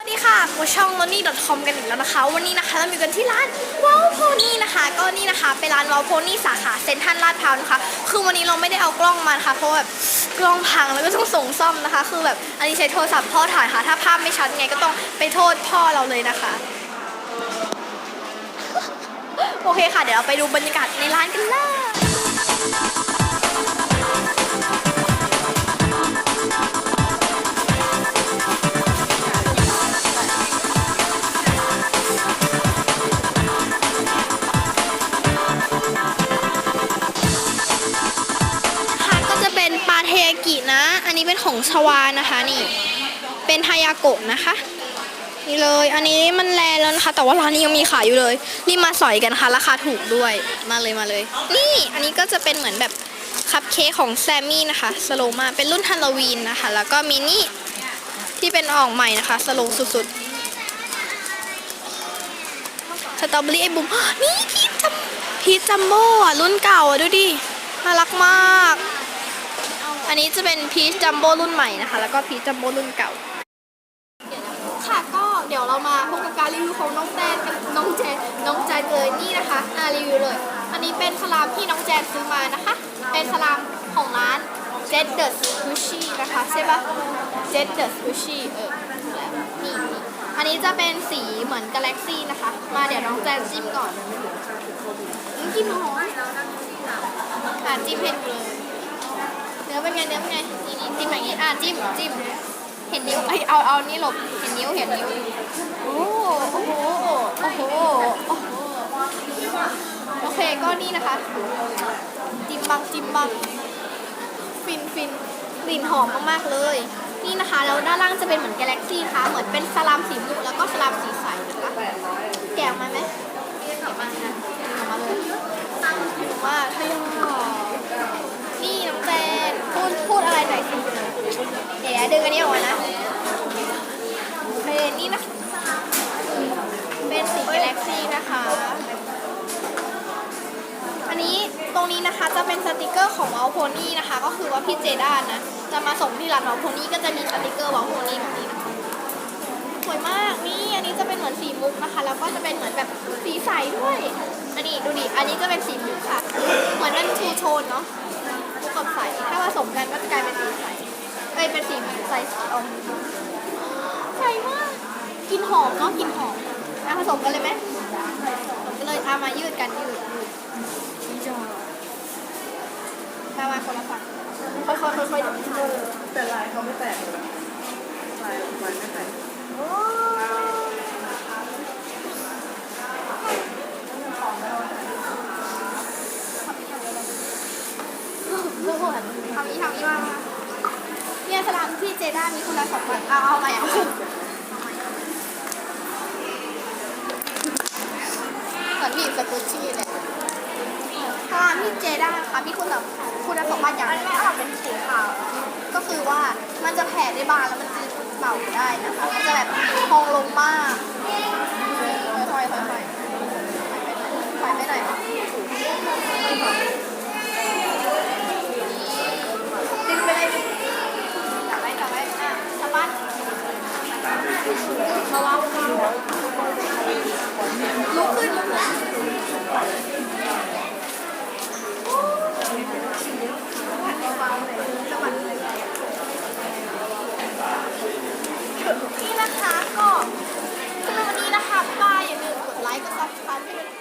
สวัสดีค่ะกูช่อง l o n n y c o m กันอีกแล้วนะคะ วันนี้นะคะเราอยู่กันที่ร้านว้าวโพนี่นะคะ ก็นี่นะคะเป็นร้านว้าวโพนี่สาขาเซ็นทรัลลาดพร้าวนะคะ คือวันนี้เราไม่ได้เอากล้องมานะคะเพราะแบบกล้องพังแล้วก็ต้องส่งซ่อมนะคะ คือแบบอันนี้ใช้โทรศัพท์พ่อถ่ายค่ะ ถ้าภาพไม่ชัดไงก็ต้องไปโทษพ่อเราเลยนะคะ โอเคค่ะ เดี๋ยวเราไปดูบรรยากาศในร้านกันเลย นะอันนี้เป็นของชวานะคะนี่เป็นทายาโกะนะคะนี่เลยอันนี้มันแลแล้วนะคะ แต่ว่าร้านนี้ยังมีขายอยู่เลยรีบมาสอยกันนะคะราคาถูกด้วยมาเลยมาเลย นี่อันนี้ก็จะเป็นเหมือนแบบคัพเค้กของแซมมี่นะคะสโลมาเป็นรุ่นฮาโลวีนนะคะ แล้วก็มินี่ที่เป็นออกใหม่นะคะสโลสุดๆสตรอเบอรี่ไอ้บุ๋มนี่พีชจัมพีชจัมโบ้รุ่นเก่าอะดูดิน่ารักมาก อันนี้จะเป็นพีชจัมโบ้รุ่นใหม่นะคะ แล้วก็พีชจัมโบ้รุ่นเก่า ค่ะก็เดี๋ยวเรามาพบกับการรีวิวของน้องแจนกับน้องแจนน้องแจนเลยนี่นะคะอ่ารีวิวเลย อันนี้เป็นสลามที่น้องแจนซื้อมานะคะ เป็นสลามของร้าน Jet the Sushi นะคะใช่ปะ Jet the Sushi เออแล้วนี่นี่อันนี้จะเป็นสีเหมือนกาแล็กซี่นะคะ มาเดี๋ยวน้องแจนจิ้มก่อนอืมกลินหอมอะจิ้มให้ดูเลยเนื้อเป็นไงเนื้อเป็นไงนี่นี่จิ้มอย่างนี้อะจิ้มจิ้มเห็นนิ้วไอยเอาเอานี่หลบเห็นนิ้วเห็นนิ้วโอ้โอ้โหโอ้โหโอ้โหโอเคก็นี่นะคะ จิ้มบังจิ้มบังฟินฟินกลิ่นหอมมากๆเลย นี่นะคะแล้วด้านล่างจะเป็นเหมือนกาแล็กซี่นะคะเหมือนเป็นสลามสีม่วงแล้วก็สลามสีใสนะคะแกะออกมาไหมแกะออกมานะแกะออกมาเลยว่าทยอยนี่น้องแจนพูดพูดอะไรหน่อยสิ เดี๋ยวดึงอันนี้ออกมานะเป็นนี่นะ เป็นสีกาแล็กซี่นะคะ อันนี้ตรง นี้นะคะจะเป็นสติกเกอร์ของวอลโพนี่นะคะ ก็คือว่าพี่เจด้านนะจะมาส่งที่ร้านวอลโพนี่ก็จะมีสติกเกอร์วอลโพนี่แบบนี้นะคะสวยมากนี่อันนี้จะเป็นเหมือนสีมุกนะคะ แล้วก็จะเป็นเหมือนแบบสีใสด้วย อันนี้ดูดิอันนี้จะเป็นสีมุกค่ะ เหมือนนั่นทูโทนเนาะมุกกับใสถ้าผสมกันก็จะกลายเป็นสีใสเอ้ยเป็นสีใสออกใสมากกินหอมเนาะกินหอมเอาผสมกันเลยไหมผสมกันเลยเอามายืดกันยืดยืด คนละฝั่งค่อยๆค่อยๆเดี๋ยวมันจะแต่ลายเขาไม่แตกเลยลายลายไม่แตกโอ้ทำนี้ทำนี้มามาเนี่ยสลามที่เจด้ามีคุณสมบัติเอาเอาใหม่เอาเหมือนบีบสกุชชี่เลย พี่เจด้าค่ะมีคุณแบบคุณสมบัติอย่างไม่ออกเป็นสีขาว ก็คือว่ามันจะแผ่ได้บานแล้วมันจะเป่าได้นะคะมันจะแบบพองลงมากค่อยๆค่อยๆถอยไปหน่อยดึงไปเลยจับไว้จับไว้อะสะบัดระวัง นะคะก็คือวันนี้นะคะบ๊ายอย่าลืมกดไลค์กดซับสไครต์ให้ด้วย